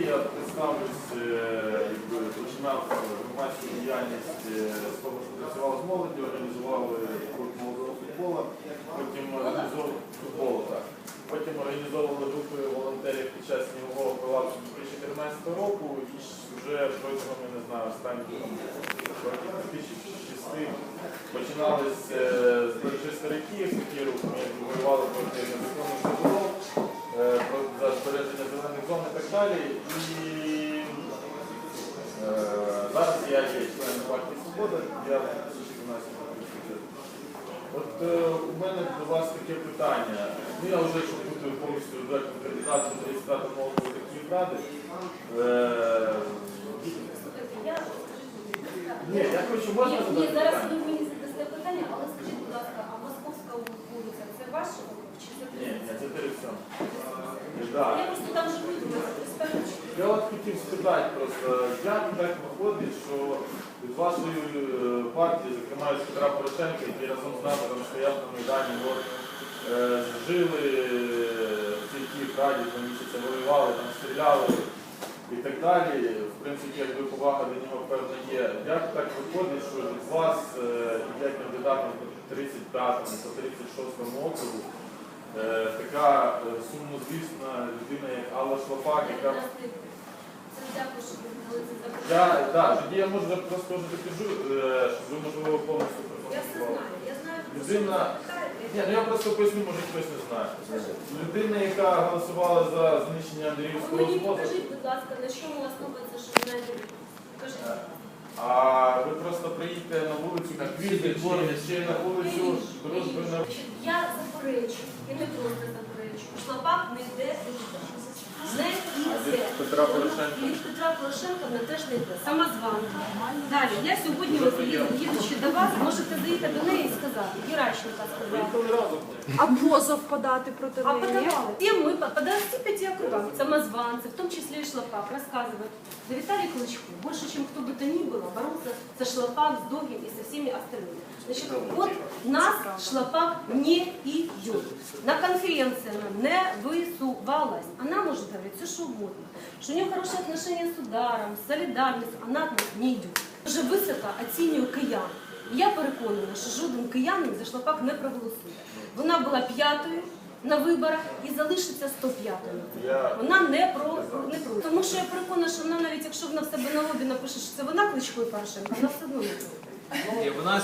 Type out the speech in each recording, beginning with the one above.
я представлюсь, е, якби починав громадську діяльність е, з того, що працював з молоддю, організував е, клуб молодого футболу, потім організовував футболу, так. Потім організовували групи волонтерів під час снігового колапсу 2014 року і вже протягом, я не знаю, років 2006 починали з, е, бережи стариків, рухи, воювали проти незаконних забудов, е, про- за збереження і так далі. І е, зараз я є членом партії Свобода, я в 2012. От е, у мене до вас таке питання. Ну я вже щоб бути повністю кандидатом до реєстрату молодої такої ради. Ні, я хочу можна задати питання? ви мені задасте питання, але скажіть, будь ласка, а Московська вулиця це ваша чи це Ні, ні, це телевізіон. Я Да. Просто там живу, тому я от хотів спитати просто, як так виходить, що від вашої е, партії, зокрема від Петра Порошенка, який разом з нами там стояв на Майдані, е, жили е, в Київраді, два місяці воювали, там стріляли і так далі. В принципі, якби повага до нього певна є. Як так виходить, що від вас е, є кандидатом по 35-му, по 36-му округу, така е, сумнозвісна людина, як Алла Шлапак, яка Це дякую, що ви дали я, да, тоді я можу просто вже підкажу, е, щоб ви можливо повністю Я все знаю, я Людина, ні, ну я просто поясню, може хтось не знає. Людина, яка голосувала за знищення Ви Андріївського мені зводу, покажіть, будь ласка, на чому основується, що ви знаєте? Покажіть. а ви просто приїдете на вулицю на квіти, чи на вулицю Я заперечу, і не просто заперечу. Шлапак не йде не йде. Петра Порошенка? Від Петра Порошенка вона теж не йде. Самозванка. Далі, я сьогодні їду- їдучи до вас, можете заїхати до неї і сказати, Геращенка сказала. Або завпадати проти неї. А подавали. Всем ми подали все пяти округам, самозванцы, в том числе и Шлапак, рассказывают. Да Виталий Клычко, больше, чем кто бы то ни было, боролся со Шлапак, с Догим и со всеми остальными. Значит, вот нас Шлапак не идет. На конференции она не высувалась. Она может говорить все, что угодно. Что у нее хорошие отношения с ударом, с солидарностью. Она от нас не йде. Дуже високо оцінюю киян. І Я переконана, що жоден киянин за шлапак не проголосує. Вона була п'ятою на виборах і залишиться 105-ю. Вона не про не про тому, що я переконана, що вона навіть якщо вона в себе на лобі напише, що це вона кличко і Порошенко, вона все одно не буде. Ні, вона.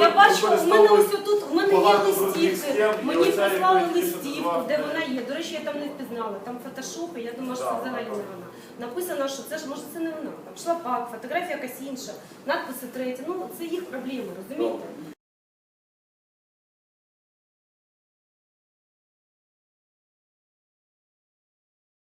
Я бачу, у мене ось тут у мене є листівки. Мені прислали листівку, де вона є. До речі, я там не впізнала. Там фотошопи, я думаю, що це взагалі не вона. Написано, що це ж може це не вона. Там шлапак, фотографія якась інша, надписи треті. Ну це їх проблеми, розумієте?